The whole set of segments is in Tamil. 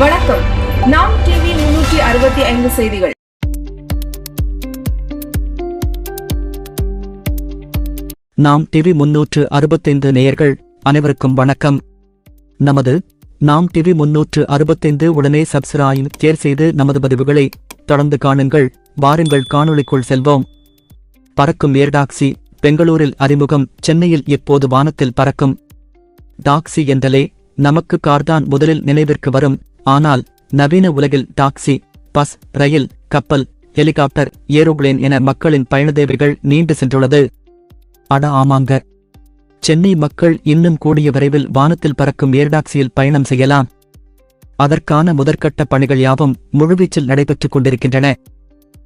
வணக்கம். நாம் டிவி முன்னூற்றி அறுபத்தி ஐந்து செய்திகள். நாம் டிவி முன்னூற்று அறுபத்தைந்து நேயர்கள் அனைவருக்கும் வணக்கம். நமது நாம் டிவி முன்னூற்று அறுபத்தைந்து உடனே சப்ஸ்கிரைப் தேர் செய்து நமது பதிவுகளை தொடர்ந்து காணுங்கள். வாருங்கள் காணொளிக்குள் செல்வோம். பறக்கும் ஏர் டாக்ஸி பெங்களூரில் அறிமுகம். சென்னையில் எப்போது வானத்தில் பறக்கும்? டாக்ஸி என்றலே நமக்கு கார்தான் முதலில் நினைவிற்கு வரும். ஆனால் நவீன உலகில் டாக்ஸி பஸ் ரயில் கப்பல் ஹெலிகாப்டர் ஏரோப்ளேன் என மக்களின் பயண தேவைகள் நீண்டு சென்றுள்ளது. அட ஆமாங்க. சென்னை மக்கள் இன்னும் கூடிய விரைவில் வானத்தில் பறக்கும் ஏர்டாக்சியில் பயணம் செய்யலாம். அதற்கான முதற்கட்ட பணிகள் யாவும் முழுவீச்சில் நடைபெற்றுக் கொண்டிருக்கின்றன.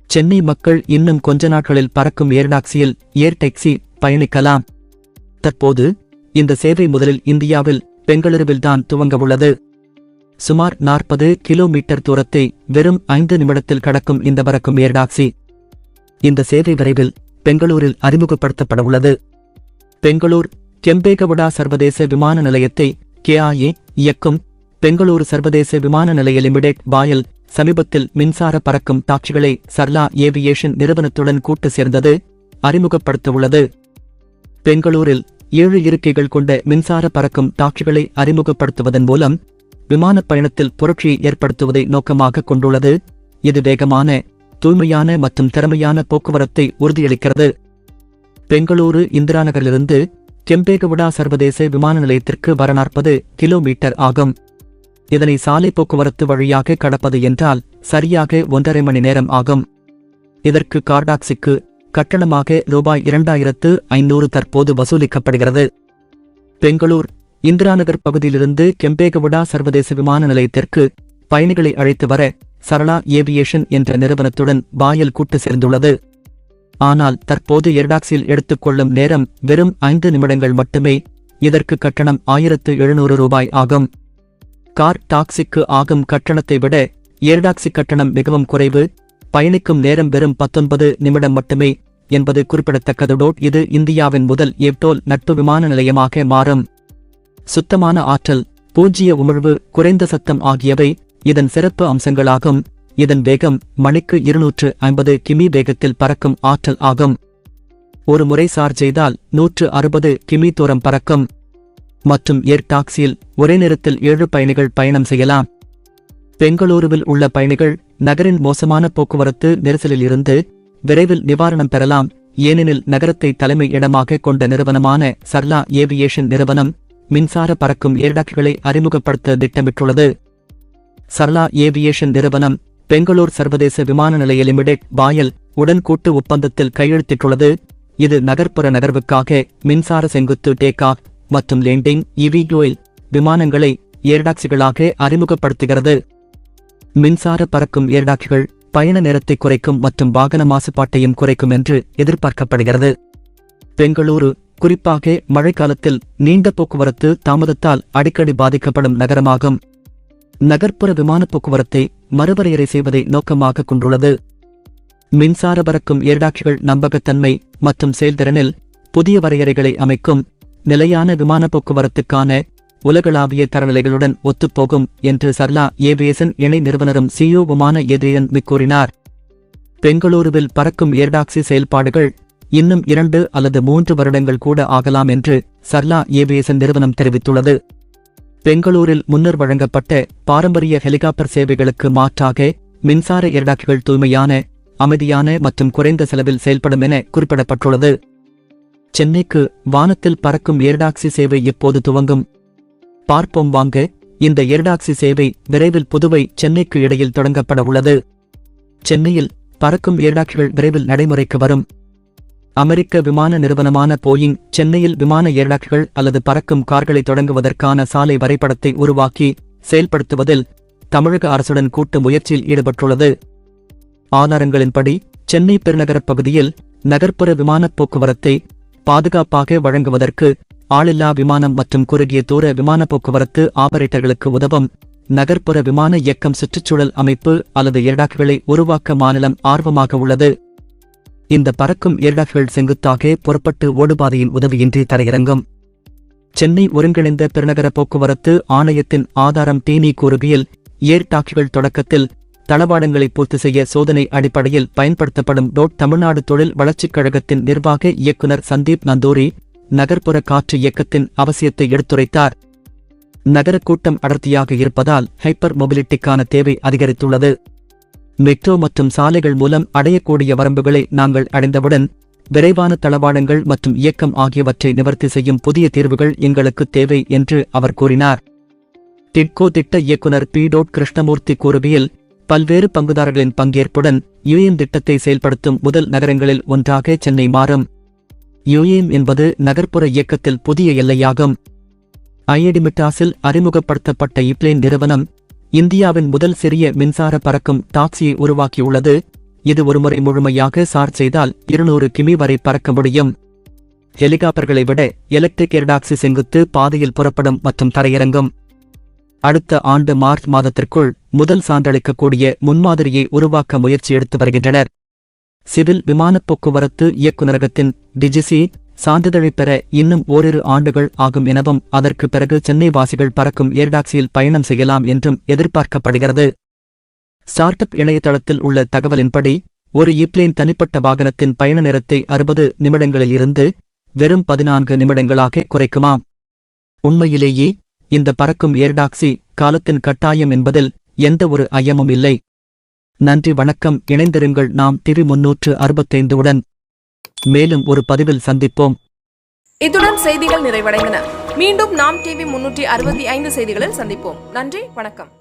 சென்னை மக்கள் இன்னும் கொஞ்ச நாட்களில் பறக்கும் ஏர்டாக்சியில் ஏர் டாக்ஸி பயணிக்கலாம். தற்போது இந்த சேவை முதலில் இந்தியாவில் பெங்களூருவில்தான் துவங்கவுள்ளது சுமார் நாற்பது கிலோமீட்டர் தூரத்தை வெறும் ஐந்து நிமிடத்தில் கடக்கும் இந்த பறக்கும் ஏர்டாக்சி இந்த சேவை விரைவில் பெங்களூரில் அறிமுகப்படுத்தப்பட உள்ளது. பெங்களூர் கெம்பேகவுடா சர்வதேச விமான நிலையத்தை கேஆஏ இயக்கும். பெங்களூரு சர்வதேச விமான நிலைய லிமிடெட் வாயில் சமீபத்தில் மின்சார பறக்கும் டாக்சிகளை சர்லா ஏவியேஷன் நிறுவனத்துடன் கூட்டு சேர்ந்தது அறிமுகப்படுத்தவுள்ளது. பெங்களூரில் ஏழு இருக்கைகள் கொண்ட மின்சார பறக்கும் டாக்சிகளை அறிமுகப்படுத்துவதன் மூலம் விமானப் பயணத்தில் புரட்சியை ஏற்படுத்துவதை நோக்கமாக கொண்டுள்ளது. இது வேகமான தூய்மையான மற்றும் திறமையான போக்குவரத்தை உறுதியளிக்கிறது. பெங்களூரு இந்திரா நகரிலிருந்து கெம்பேகவுடா சர்வதேச விமான நிலையத்திற்கு வர நாற்பது கிலோமீட்டர் ஆகும். இதனை சாலை போக்குவரத்து வழியாக கடப்பது என்றால் சரியாக ஒன்றரை மணி நேரம் ஆகும். இதற்கு கார்டாக்ஸிக்கு கட்டணமாக ரூபாய் இரண்டாயிரத்து ஐநூறு தற்போது வசூலிக்கப்படுகிறது. பெங்களூர் இந்திராநகர் பகுதியிலிருந்து கெம்பேகவுடா சர்வதேச விமான நிலையத்திற்கு பயணிகளை அழைத்து வர சரளா ஏவியேஷன் என்ற நிறுவனத்துடன் வாயல் கூட்டு சேர்ந்துள்ளது. ஆனால் தற்போது எர்டாக்ஸில் எடுத்துக்கொள்ளும் நேரம் வெறும் ஐந்து நிமிடங்கள் மட்டுமே. இதற்கு கட்டணம் ஆயிரத்து எழுநூறு ரூபாய் ஆகும். கார் டாக்ஸிக்கு ஆகும் கட்டணத்தை விட ஏர்டாக்ஸி கட்டணம் மிகவும் குறைவு. பயணிக்கும் நேரம் வெறும் பத்தொன்பது நிமிடம் மட்டுமே என்பது குறிப்பிடத்தக்கதுடோட் இது இந்தியாவின் முதல் எவ்டோல் நட்பு விமான நிலையமாக மாறும். சுத்தமான ஆற்றல் பூஜ்ய உமிழ்வு குறைந்த சத்தம் ஆகியவை இதன் சிறப்பு அம்சங்களாகும். இதன் வேகம் மணிக்கு இருநூற்று ஐம்பது கிமி வேகத்தில் பறக்கும் ஆற்றல் ஆகும். ஒரு முறை சார்ஜ் செய்தால் நூற்று அறுபது கிமி தூரம் பறக்கும். மற்றும் ஏர் டாக்ஸியில் ஒரே நேரத்தில் ஏழு பயணிகள் பயணம் செய்யலாம். பெங்களூருவில் உள்ள பயணிகள் நகரின் மோசமான போக்குவரத்து நெரிசலில் இருந்து விரைவில் நிவாரணம் பெறலாம். ஏனெனில் நகரத்தை தலைமை இடமாக கொண்ட நிறுவனமான சர்லா ஏவியேஷன் நிறுவனம் மின்சார பறக்கும் ஏர்டாக்களை அறிமுகப்படுத்த திட்டமிட்டுள்ளது. சர்லா ஏவியேஷன் நிறுவனம் பெங்களூர் சர்வதேச விமான நிலைய லிமிடெட் வாயல் உடன் கூட்டு ஒப்பந்தத்தில் கையெழுத்திட்டுள்ளது. இது நகர்ப்புற நகர்வுக்காக மின்சார செங்குத்து டேக் ஆஃப் மற்றும் லேண்டிங் இவியோயில் விமானங்களை ஏர்டாக்சிகளாக அறிமுகப்படுத்துகிறது. மின்சார பறக்கும் ஏர்டாக்சிகள் பயண நேரத்தை குறைக்கும் மற்றும் வாகன மாசுபாட்டையும் குறைக்கும் என்று எதிர்பார்க்கப்படுகிறது. பெங்களூரு குறிப்பாக மழைக்காலத்தில் நீண்ட போக்குவரத்து தாமதத்தால் அடிக்கடி பாதிக்கப்படும் நகரமாகும். நகர்ப்புற விமான போக்குவரத்தை மறுவரையறை செய்வதை நோக்கமாக கொண்டுள்ளது. மின்சார பறக்கும் ஏர்டாக்சிகள் நம்பகத்தன்மை மற்றும் செயல்திறனில் புதிய வரையறைகளை அமைக்கும் நிலையான விமான போக்குவரத்துக்கான உலகளாவிய தரநிலைகளுடன் ஒத்துப்போகும் என்று சர்லா ஏவியேசன் இணை நிறுவனரும் சியோவுமான எதிரியன் கூறினார். பெங்களூருவில் பறக்கும் ஏர்டாக்சி செயல்பாடுகள் இன்னும் இரண்டு அல்லது மூன்று வருடங்கள் கூட ஆகலாம் என்று சர்லா ஏவியேசன் நிறுவனம் தெரிவித்துள்ளது. பெங்களூரில் முன்னர் வழங்கப்பட்ட பாரம்பரிய ஹெலிகாப்டர் சேவைகளுக்கு மாற்றாக மின்சார ஏர்டாக்கள் தூய்மையான அமைதியான மற்றும் குறைந்த செலவில் செயல்படும் என குறிப்பிடப்பட்டுள்ளது. சென்னைக்கு வானத்தில் பறக்கும் ஏர்டாக்சி சேவை எப்போது துவங்கும். பார்ப்போம் வாங்க இந்த ஏர்டாக்சி சேவை விரைவில் புதுவை சென்னைக்கு இடையில் தொடங்கப்பட உள்ளது. சென்னையில் பறக்கும் ஏர்டாக்சிகள் விரைவில் நடைமுறைக்கு வரும். அமெரிக்க விமான நிறுவனமான போயிங் சென்னையில் விமான ஏர்டாக்கள் அல்லது பறக்கும் கார்களை தொடங்குவதற்கான சாலை வரைபடத்தை உருவாக்கி செயல்படுத்துவதில் தமிழக அரசுடன் கூட்டு முயற்சியில் ஈடுபட்டுள்ளது. ஆதாரங்களின்படி சென்னை பெருநகரப் பகுதியில் நகர்ப்புற விமானப் போக்குவரத்தை பாதுகாப்பாக வழங்குவதற்கு ஆளில்லா விமானம் மற்றும் குறுகிய தூர விமான போக்குவரத்து ஆபரேட்டர்களுக்கு உதவும் நகர்ப்புற விமான இயக்கம் சுற்றுச்சூழல் அமைப்பு அல்லது ஏர்டாக்களை உருவாக்க மாநிலம் ஆர்வமாக உள்ளது. இந்த பறக்கும் ஏர்டாக்கள் செங்குத்தாக புறப்பட்டு ஓடுபாதையின் உதவியின்றி தரையிறங்கும். சென்னை ஒருங்கிணைந்த பெருநகர போக்குவரத்து ஆணையத்தின் ஆதாரம் தேனி கூறுகையில் ஏர் டாக்கிகள் தொடக்கத்தில் தளவாடங்களை பூர்த்தி செய்ய சோதனை அடிப்படையில் பயன்படுத்தப்படும் டோட் தமிழ்நாடு தொழில் வளர்ச்சிக் கழகத்தின் நிர்வாக இயக்குனர் சந்தீப் நந்தூரி நகர்ப்புற காற்று இயக்கத்தின் அவசியத்தை எடுத்துரைத்தார். நகர கூட்டம் அடர்த்தியாக இருப்பதால் ஹைப்பர் மொபிலிட்டிக்கான தேவை அதிகரித்துள்ளது. மெட்ரோ மற்றும் சாலைகள் மூலம் அடையக்கூடிய வரம்புகளை நாங்கள் அடைந்தவுடன் விரைவான தளவாடங்கள் மற்றும் இயக்கம் ஆகியவற்றை நிவர்த்தி செய்யும் புதிய தீர்வுகள் எங்களுக்கு தேவை என்று அவர் கூறினார். டிட்கோ திட்ட இயக்குனர் பி. டோட் கிருஷ்ணமூர்த்தி கூறுகையில் பல்வேறு பங்குதாரர்களின் பங்கேற்புடன் யுஎம் திட்டத்தை செயல்படுத்தும் முதல் நகரங்களில் ஒன்றாக சென்னை மாறும். யுஎம் என்பது நகர்ப்புற இயக்கத்தில் புதிய எல்லையாகும். ஐஎடிமிட்டாஸில் அறிமுகப்படுத்தப்பட்ட இப்ளேன் நிறுவனம் இந்தியாவின் முதல் சிறிய மின்சார பறக்கும் டாக்ஸியை உருவாக்கியுள்ளது. இது ஒருமுறை முழுமையாக சார்ஜ் செய்தால் இருநூறு கிமி வரை பறக்க முடியும். ஹெலிகாப்டர்களை விட எலக்ட்ரிக் ஏர்டாக்ஸி செங்குத்து பாதையில் புறப்படும் மற்றும் தரையிறங்கும். அடுத்த ஆண்டு மார்ச் மாதத்திற்குள் முதல் சான்றளிக்கக்கூடிய முன்மாதிரியை உருவாக்க முயற்சி எடுத்து வருகின்றனர். சிவில் விமானப் போக்குவரத்து இயக்குநரகத்தின் டிஜிசி சான்றிதழை பெற இன்னும் ஓரிரு ஆண்டுகள் ஆகும் எனவும் அதற்கு பிறகு சென்னை வாசிகள் பறக்கும் ஏர்டாக்சியில் பயணம் செய்யலாம் என்றும் எதிர்பார்க்கப்படுகிறது. ஸ்டார்ட் அப் இணையதளத்தில் உள்ள தகவலின்படி ஒரு இப்ளேன் தனிப்பட்ட வாகனத்தின் பயண நேரத்தை அறுபது நிமிடங்களில் இருந்து வெறும் பதினான்கு நிமிடங்களாக குறைக்குமாம் உண்மையிலேயே இந்த பறக்கும் ஏர்டாக்சி காலத்தின் கட்டாயம் என்பதில் எந்த ஒரு ஐயமும் இல்லை. நன்றி வணக்கம். இணைந்திருங்கள். நாம் டிவி முன்னூற்று அறுபத்தைந்து உடன் மேலும் ஒரு பதிவில் சந்திப்போம். இத்துடன் செய்திகள் நிறைவடைந்தன. மீண்டும் நாம் டிவி முன்னூற்றி அறுபத்தி ஐந்து செய்திகளில் சந்திப்போம். நன்றி வணக்கம்.